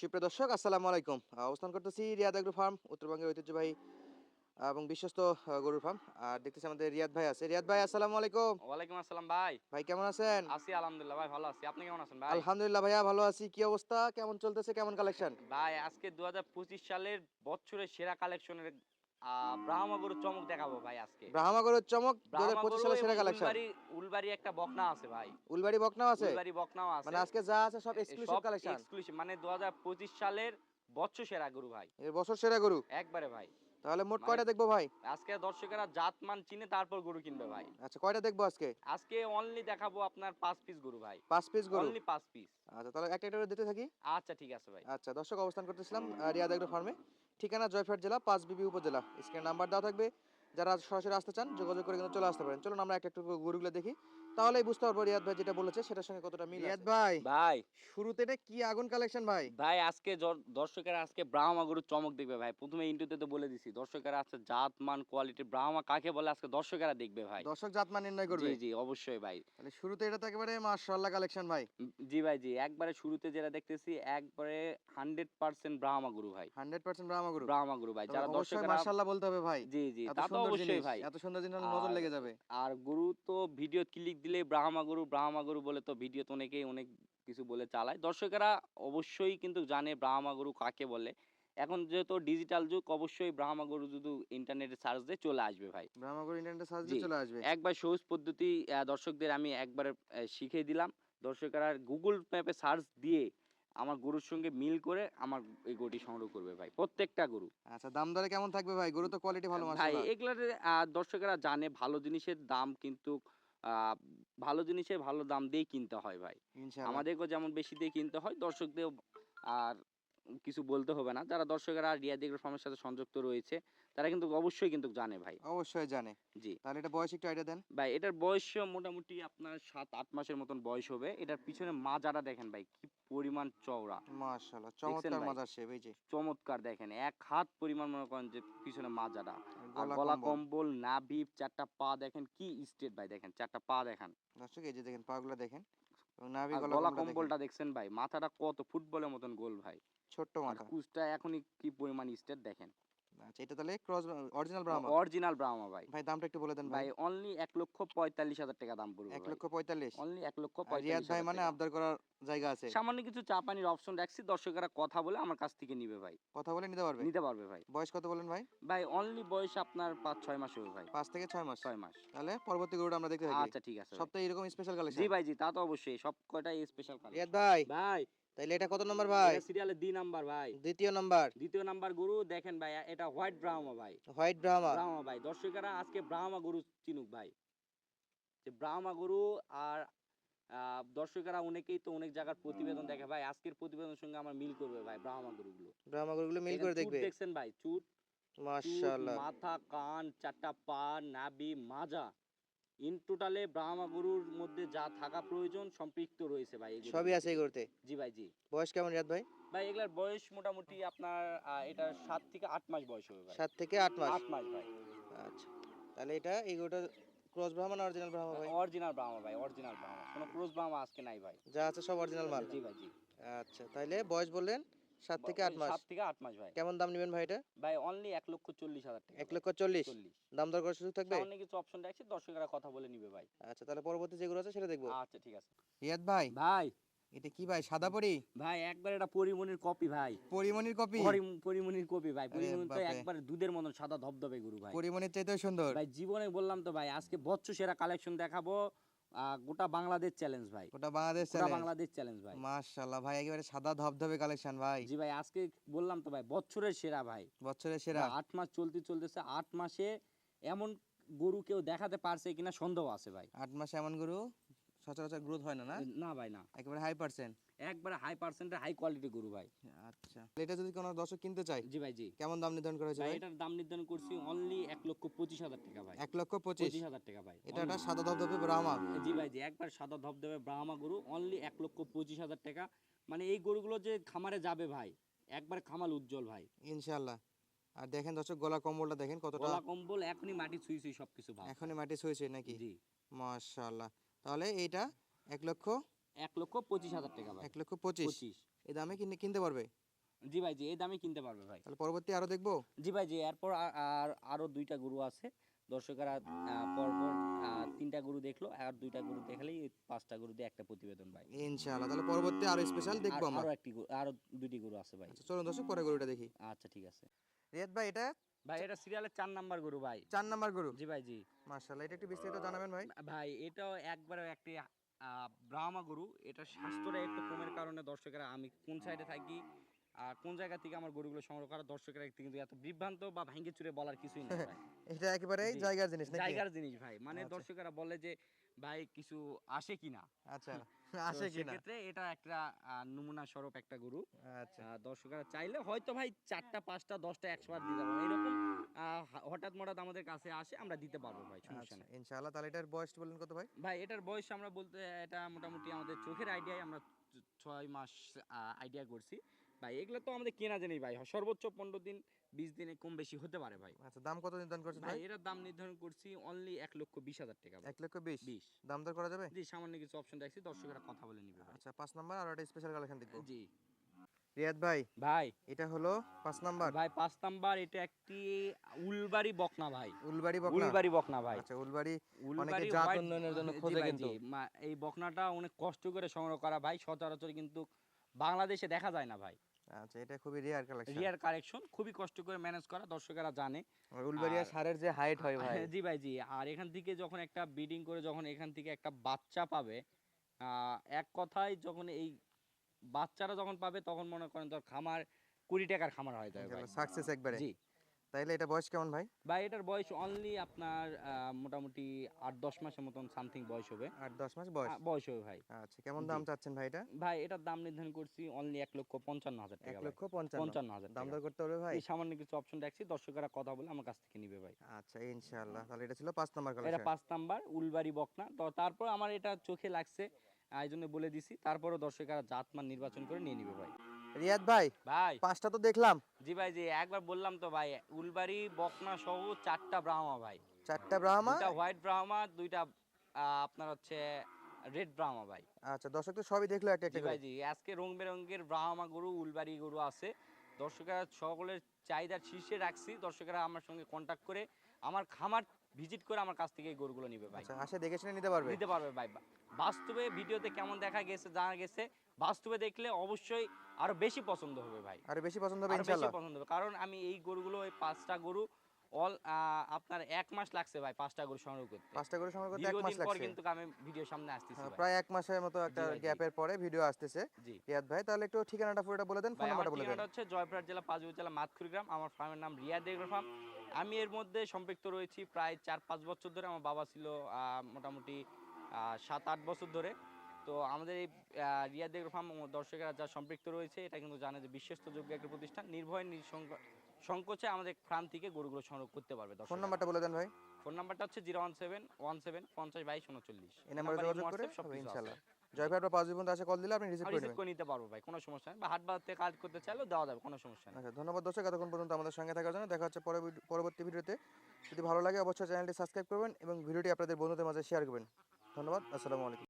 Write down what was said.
সুপ্রিয় দর্শক আসসালামু আলাইকুম। অবস্থান করতেছি রিয়াদ এগ্রো ফার্ম উত্তরবঙ্গের ঐতিহ্যবাহী এবং বিশ্বস্ত গরু গরুর ফার্ম। আর দেখতেছি আমাদের রিয়াদ ভাই আছে। রিয়াদ ভাই আসসালামু আলাইকুম। ওয়ালাইকুম আসসালাম ভাই। ভাই কেমন আছেন? আছি আলহামদুলিল্লাহ ভাই ভালো আছি। আপনি কেমন আছেন ভাই? আলহামদুলিল্লাহ ভাইয়া ভালো আছি। কি অবস্থা? কেমন চলতেছে? কেমন কালেকশন ভাই আজকে দুহাজার পঁচিশ সালের বছরের সেরা কালেকশনের ব্রাহ্মা গরুর চমক দেখাবো ভাই আজকে। ব্রাহ্মা চমক দু হাজার ব্রাহ্মা পঁচিশ গরু সালের সেরা কালেকশন উলবাড়ি উলবাড়ি একটা বকনা আছে ভাই। উলবাড়ি বকনাও আছে? উলবাড়ি বকনাও আছে। মানে আজকে যা আছে সব এক্সক্লুসিভ কালেকশন exclusive, দু সালের বছর সেরা গরু ভাই। এর বছর সেরা গরু? একবারে ভাই। তাহলে মোট কয়টা দেখব ভাই? আজকে দর্শকেরা জাতমান চিনে তারপর গরু কিনবে ভাই। আচ্ছা কয়টা দেখব আজকে? আজকে অনলি দেখাবো আপনার পাঁচ পিস গরু ভাই। পাঁচ পিস গরু? অনলি পাঁচ পিস আচ্ছা তাহলে একটা একটা দিতে থাকি? আচ্ছা ঠিক আছে ভাই। আচ্ছা দর্শক অবস্থান করতেছিলাম রিয়াদ এগ্রো ফার্মে ঠিকানা জয়ফাট জেলা, পাঁচ বিবি উপজেলা। স্ক্রিনে নাম্বার দেওয়া থাকবে। যারা সরাসরি আসতে চান, যোগাযোগ করে কিন্তু চলে আসতে পারেন। চলুন আমরা একটা একটু গরুগুলো দেখি। তাহলেই বুঝতে পারব রিয়াদ ভাই যেটা বলেছে সেটার সঙ্গে কতটা মিল রিয়াদ ভাই ভাই। শুরুতে এটা কি আগুন কালেকশন ভাই? ভাই আজকে জ- দর্শকেরা আজকে ব্রাহ্মা গরুর চমক দেখবে ভাই। প্রথমে ইন্টুতে তো বলে দিছি দর্শকেরা আজকে জাত মান কোয়ালিটি ব্রাহ্মা কাকে বলে আজকে দর্শকেরা দেখবে ভাই। দর্শক জাতমান নির্ণয় করবে। জি জি অবশ্যই ভাই। তাহলে শুরুতে এটা তো একেবারে মাশাআল্লাহ কালেকশন ভাই। জি ভাই জি। একবারে শুরুতে যেটা দেখতেছি একবারে হান্ড্রেড পার্সেন্ট ব্রাহ্মা গরু ভাই। হান্ড্রেড পার্সেন্ট ব্রাহ্মা গরু। ব্রাহ্মা গরু ভাই যারা দর্শকেরা মাশাআল্লাহ বলতে হবে ভাই। জি জি এত তা তো সুন্দর অবশ্যই ভাই। এত সুন্দর জিনিস হলে নজর লেগে যাবে। আর গরু তো ভিডিও ক্লিক দিলে ব্রাহ্মা গরু ব্রাহ্মা গরু বলে তো ভিডিও তো অনেকেই অনেক কিছু বলে চালায়। দর্শকেরা অবশ্যই কিন্তু জানে ব্রাহ্মা গরু কাকে বলে। এখন যেহেতু ডিজিটাল যুগ অবশ্যই ব্রাহ্মা গরু যদি ইন্টারনেটে সার্চ দিয়ে চলে আসবে ভাই। ব্রাহ্মা গরু ইন্টারনেটে সার্চ। দিয়ে চলে আসবে। একবার সহজ পদ্ধতি দর্শকদের আমি একবার শিখিয়ে দিলাম। দর্শকেরা গুগল ম্যাপে সার্চ দিয়ে আমার গরুর সঙ্গে মিল করে আমার এই গরুটি সংগ্রহ করবে ভাই প্রত্যেকটা গরু। আচ্ছা দাম দরে কেমন থাকবে ভাই? গরু তো কোয়ালিটি ভালো ভাই এগুলার দর্শকেরা জানে ভালো জিনিসের দাম কিন্তু ভালো জিনিসের ভালো দাম দিয়ে কিনতে হয় ভাই। আমাদেরকেও যেমন বেশি দিয়ে কিনতে হয় দর্শকদেরও আর কিছু বলতে হবে না। যারা দর্শকেরা রিয়া দিগ্র ফার্মের সাথে সংযুক্ত রয়েছে তারা কিন্তু অবশ্যই কিন্তু জানে ভাই। অবশ্যই জানে। জি। তাহলে এটা বয়স একটু আইডিয়া দেন। ভাই এটার বয়স মোটামুটি আপনার সাত আট মাসের মতন বয়স হবে। এটার পিছনে মাজাটা দেখেন ভাই কি পরিমাণ চওড়া। মাশাআল্লাহ চমৎকার ভাই? মাজার শেপ এই যে। চমৎকার দেখেন এক হাত পরিমাণ মনে করেন যে পিছনে মাজাটা। গলা কম্বল। নাভি চারটা পা দেখেন কি স্টেট ভাই দেখেন চারটা পা দেখেন। দর্শক এই যে দেখেন পাগুলো দেখেন নাভি গলা কম্বলটা দেখছেন ভাই মাথাটা কত ফুটবলের মতন গোল ভাই। ছোট্ট মাথা। কুচটা এখনই কি পরিমাণ স্টেট দেখেন। আচ্ছা এটা তাহলে cross original Brahma original Brahma ভাই। ভাই দামটা একটু বলে দেন ভাই। ভাই অনলি এক লক্ষ পঁয়তাল্লিশ হাজার টাকা দাম পড়বে এক লক্ষ পঁয়তাল্লিশ। অনলি এক লক্ষ পঁয়তাল্লিশ ভাই মানে আবদার করার জায়গা আছে। সামান্য কিছু চা পানির অপশন রাখছি দর্শকেরা কথা বলে আমার কাছ থেকে নিবে ভাই। কথা বলে নিতে পারবে? নিতে পারবে ভাই। বয়স কত বলেন ভাই? ভাই অনলি বয়স আপনার পাঁচ ছয় মাস হবে ভাই। পাঁচ থেকে ছয় মাস। ছয় মাস। তাহলে পরবর্তী গরুটা আমরা দেখতে থাকি। আচ্ছা ঠিক আছে। সপ্তাহে এরকম স্পেশাল কালেকশন জি ভাই জি তা তো অবশ্যই। সব কয়টা স্পেশাল রিয়াদ ভাই। ভাই তাহলে এটা কত নম্বর ভাই? এটা সিরিয়ালের দুই নাম্বার ভাই। দ্বিতীয় নাম্বার। দ্বিতীয় নাম্বার গরু দেখেন ভাই এটা হোয়াইট ব্রাহ্মা ভাই। হোয়াইট ব্রাহ্মা ব্রাহ্মা ভাই। দর্শকেরা আজকে ব্রাহ্মা গরু চিনুক ভাই। যে ব্রাহ্মা গরু আর দর্শকেরা অনেকেই তো অনেক জায়গার প্রতিবেদন দেখে ভাই আজকের প্রতিবেদনের সঙ্গে আমার মিল করবে ভাই ব্রাহ্মা গরুগুলো। ব্রাহ্মা গরুগুলো মিল করে দেখবে। দেখছেন ভাই চুট। চুট, মাশাআল্লাহ। মাথা কান চারটা পা নাভি মাজা। ইন টোটালে ব্রাহ্মা গরুর মধ্যে যা থাকা প্রয়োজন সম্পৃক্ত রয়েছে ভাই সবই আছে এই গরুতে? জি ভাই জি। বয়স কেমন রিয়াদ ভাই? ভাই এগুলার বয়স মোটামুটি আপনার এটা সাত থেকে আট মাস বয়স হবে ভাই। সাত থেকে আট মাস? আট মাস ভাই। আচ্ছা তাহলে এটা এই গরুটা ক্রস ব্রাহ্মা না অরিজিনাল ব্রাহ্মা ভাই? অরিজিনাল ব্রাহ্মা ভাই অরিজিনাল ব্রাহ্মা কোনো ক্রোজ ব্রাহ্মা আজকে নাই ভাই। যা আছে সব অরিজিনাল মাল। জি ভাই জি। আচ্ছা তাহলে বয়স বললেন? সাত থেকে আট মাস সাত থেকে আট মাস ভাই। কেমন দাম নেবেন ভাই এটা? ভাই অনলি এক লক্ষ চল্লিশ হাজার টাকা এক লক্ষ চল্লিশ। দাম দর করার সুযোগ থাকবে? সামান্য কিছু অপশন রাখছি দর্শকেরা কথা বলে নিবে ভাই। আচ্ছা তাহলে পরবর্তী যেগুলো আছে সেটা দেখব। আচ্ছা ঠিক আছে। রিয়াদ ভাই। ভাই। এটা কি ভাই সাদা পরি? ভাই একবার এটা পরিমনির কপি ভাই। পরিমনির কপি? পরি- পরিমনির কপি ভাই। পরিমনি তো একবার দুধের মতন সাদা ধবধবে গরু ভাই। পরিমনির চাইতেও সুন্দর। ভাই জীবনে বললাম তো ভাই আজকে বচ্চ সেরা কালেকশন দেখাবো। গোটা বাংলাদেশ চ্যালেঞ্জ ভাই। গোটা বাংলাদেশ গোটা চ্যালেঞ্জ বাংলাদেশ চ্যালেঞ্জ ভাই। মাশাআল্লাহ ভাই একেবারে সাদা ধবধবে কালেকশন ভাই। জি ভাই আজকে বললাম তো ভাই বছরের সেরা ভাই। বছরের সেরা। আট মাস চলতে চলতেছে আট মাসে এমন গরু কেউ দেখাতে পারছে কিনা সন্দেহ আছে ভাই। আট মাসে এমন গরু? সচরাচর গ্রোথ হয় না না? না ভাই না। একেবারে হাই পার্সেন্ট একবারে হাই পার্সেন্টের হাই কোয়ালিটি গরু ভাই। আচ্ছা। এটা যদি কোনো দর্শক কিনতে চায় জি ভাই জি। কেমন দাম নির্ধারণ করা হয়েছে এটার দাম নির্ধারণ করছি অনলি এক লক্ষ পঁচিশ হাজার টাকা ভাই। এক লক্ষ পঁচিশ। হাজার টাকা ভাই এটা একটা সাদা ধবধবে ব্রাহ্মা জি ভাই জি একবার সাদা ধবধবে ব্রাহ্মা গরু অনলি এক লক্ষ পঁচিশ হাজার টাকা। মানে এই গরুগুলো যে খামারে যাবে ভাই একবার খামাল উজ্জ্বল ভাই। ইনশাআল্লাহ। আর দেখেন দর্শক গলা কম্বলটা দেখেন কতটা গলা কম্বল এখনই মাটি ছুঁই ছুঁই সবকিছু ভাই এখনই মাটি ছুঁয়েছে নাকি? জি। মাশাআল্লাহ। তাহলে এইটা এক লক্ষ এক লক্ষ পঁচিশ হাজার টাকা এক লক্ষ পঁচিশ। পঁচিশ। এই দামে কিনে কিনতে পারবে? জি ভাই জি এই দামে কিনতে পারবে ভাই। তাহলে পরবর্তী আরও দেখব? জি ভাই জি এরপর আর- আর দুইটা গরু আছে। দর্শকেরা পরপর তিনটা গরু দেখল আর দুইটা গরু দেখালেই পাঁচটা গরু দিয়ে একটা প্রতিবেদন ভাই। ইনশাআল্লাহ তাহলে পরবর্তী আরও স্পেশাল দেখব আমরা। আরও একটি আরও দুইটি গরু আছে ভাই। আচ্ছা চলুন দর্শক পরে গরুটা দেখি। আচ্ছা ঠিক আছে। রিয়াদ ভাই এটা ভাই এটা সিরিয়ালের চার নাম্বার গরু ভাই। চার নাম্বার গরু? জি ভাই জি। মার্শাল্লাহ এটা একটু বিস্তারিত জানাবেন ভাই। ভাই এটাও একবারে একটি ব্রাহ্মা গরু। এটা স্বাস্থ্যটা একটু কমের কারণে দর্শকেরা আমি কোন সাইডে থাকি আর কোন জায়গা থেকে আমার গরুগুলো সংগ্রহ করা দর্শকেরা কিন্তু এত বিভ্রান্ত বা ভাঙ্গে চুরে বলার কিছুই নেই ভাই। এটা একেবারে জায়গার জিনিস জায়গার জিনিস ভাই। মানে আচ্ছা। দর্শকেরা বলে যে ভাই কিছু আসে কিনা? আচ্ছা আসে কিনা? সেক্ষেত্রে এটা একটা নমুনা স্বরূপ একটা গরু। আচ্ছা। দর্শকেরা চাইলে হয়তো ভাই চারটা পাঁচটা দশটা একশো বার দিতে পারব এরকম হঠাৎ মঠাৎ আমাদের কাছে আসে আমরা দিতে পারব ভাই সমস্যা আচ্ছা নেই। ইনশাআল্লাহ। তাহলে এটার বয়স বলেন কত ভাই? ভাই এটার বয়স আমরা বলতে এটা মোটামুটি আমাদের চোখের আইডিয়ায় আমরা ছয় মাস আইডিয়া করছি। ভাই এগুলো তো আমাদের কেনা জানি ভাই সর্বোচ্চ পনেরো দিন বিশ দিনে কম বেশি হতে পারে ভাই। আচ্ছা দাম কত নির্ধারণ করছেন ভাই এটার দাম নির্ধারণ করছি অনলি এক লক্ষ বিশ হাজার টাকা এক লক্ষ বিশ? বিশ। দাম দর করা যাবে? জি সামান্য কিছু অপশন রাখছি দর্শকেরা কথা বলে নিবে আচ্ছা পাঁচ নাম্বার আর একটা স্পেশাল কালেকশন দেখব। জি। রিয়াদ ভাই ভাই। এটা হলো পাঁচ নাম্বার। ভাই পাঁচ নাম্বার এটা একটি উলবাড়ি বকনা ভাই। উলবাড়ি বকনা? উলবাড়ি বকনা ভাই। আচ্ছা উলবাড়ি উলবাড়ি জাত উন্নয়নের জন্য খোঁজে কিন্তু। এই বকনাটা অনেক কষ্ট করে সংগ্রহ করা ভাই সচরাচর কিন্তু বাংলাদেশে দেখা যায় না ভাই। আচ্ছা এটা খুবই রিয়ার কালেকশন রিয়ার কালেকশন খুবই কষ্ট করে ম্যানেজ করা দর্শকেরা জানে। উলবেরিয়া সারের যে হাইট হয় ভাই। জি ভাই জি। আর এখান থেকে যখন একটা ব্রিডিং করে যখন এখান থেকে একটা বাচ্চা পাবে এক কথায় যখন এই বাচ্চারা যখন পাবে তখন মনে করেন তোর খামার কুড়ি টাকার খামার হয়ে যাবে সাকসেস একবারে। জি। তাইলে এটা বয়স কেমন ভাই? ভাই এটার বয়স অনলি আপনার মোটামুটি আট দশ মাসের মতন সামথিং বয়স হবে। আট দশ মাস বয়স? বয়স হবে ভাই। আচ্ছা কেমন দাম চাচ্ছেন ভাই এটা? ভাই এটার দাম নির্ধারণ করছি অনলি এক লক্ষ পঞ্চান্ন হাজার এক টাকা ভাই। লক্ষ পঞ্চান্ন। হাজার দাম দর করতে হবে ভাই? এই সামান্য কিছু অপশন রাখছি দর্শকেরা কথা বলে আমার কাছ থেকে নিবে ভাই। আচ্ছা ইনশাআল্লাহ। তাহলে এটা ছিল পাঁচ নাম্বার এটা কালেকশন পাঁচ নাম্বার উলবাড়ি বকনা। তো তারপর আমার এটা চোখে লাগছে এই জন্য বলে দিছি। তারপরও দর্শকেরা জাতমান নির্বাচন করে নিয়ে নিবে ভাই। রিয়াদ ভাই ভাই। পাঁচটা তো দেখলাম। জি ভাই জি একবার বললাম তো ভাই উলবাড়ি বকনা সহ চারটা ব্রাহ্মা ভাই। চারটা ব্রাহ্মা? দুইটা হোয়াইট ব্রাহ্মা দুইটা আপনার হচ্ছে রেড ব্রাহ্মা ভাই। আচ্ছা দর্শক তো সবই দেখল একটা একটা ভাই জি আজকে রং বেরঙের ব্রাহ্মা গরু উলবাড়ি গরু আছে। দর্শকেরা সকলের চাহিদার শীর্ষে রাখছি। দর্শকেরা আমার সঙ্গে কন্টাক্ট করে আমার খামার ভিজিট করে আমার কাছ থেকে এই গরুগুলো নিবে ভাই। আচ্ছা আসে দেখে শুনে নিতে পারবে। নিতে পারবে ভাই। বাস্তবে ভিডিওতে কেমন দেখা গেছে জানা গেছে বাস্তবে দেখলে অবশ্যই আরও বেশি পছন্দ হবে ভাই। আর বেশি পছন্দ হবে ইনশাআল্লাহ পছন্দ হবে। কারণ আমি এই গরুগুলো এই পাঁচটা গরু অল আপনার এক মাস লাগছে ভাই পাঁচটা গরু সংগ্রহ করতে। পাঁচটা করে সময় করতে এক মাস লাগছে। কিন্তু আমি ভিডিও সামনে আসতেছি হ্যাঁ। প্রায় এক মাসের মতো একটা গ্যাপের পরে ভিডিও আসতেছে। রিয়াদ ভাই তাহলে একটু ঠিকানাটা পুরোটা বলে দেন ফোন নাম্বারটা বলে দেন। ঠিকানাটা হচ্ছে জয়পুরহাট জেলা পাঁচবি জেলা মাতকুড়ি গ্রাম। আমার ফার্মের নাম রিয়াদ এগ্রো ফার্ম আমি এর মধ্যে সম্পৃক্ত রয়েছি প্রায় চার পাঁচ বছর ধরে। আমার বাবা ছিল আহ, মোটামুটি আহ, সাত আট বছর ধরে। তো আমাদের এই রিয়াদ এগ্রো ফার্ম দর্শকেরা যা সম্পৃক্ত রয়েছে এটা কিন্তু জানে যে বিশ্বস্তযোগ্য একটা প্রতিষ্ঠান। নির্ভয় নিঃসংক- সংকোচে আমাদের ফার্ম থেকে গরুগুলো সংগ্রহ করতে পারবে ফোন নাম্বারটা বলে দেন ভাই। ফোন নাম্বারটা হচ্ছে zero one seven one seven পঞ্চাশ বাইশ উনচল্লিশ। এই নাম্বারে যোগাযোগ করে হবে ইনশাআল্লাহ। জয় ভাই আপনার পাঁচ পর্যন্ত আসে কল দিলে আপনি রিসিভ করে রিসিভ করে নিতে পারব ভাই কোনো সমস্যা নেই। বা হাট বাজার থেকে কাজ করতে চাইলেও দেওয়া যাবে কোনো সমস্যা নেই। আচ্ছা ধন্যবাদ দর্শক এতক্ষণ পর্যন্ত আমাদের সঙ্গে থাকার জন্য। দেখা হচ্ছে পরবর্তী ভিডিওতে। যদি ভালো লাগে অবশ্যই চ্যানেলটি সাবস্ক্রাইব করবেন এবং ভিডিওটি আপনাদের বন্ধুদের মাঝে শেয়ার করবেন। ধন্যবাদ আসসালামু আলাইকুম।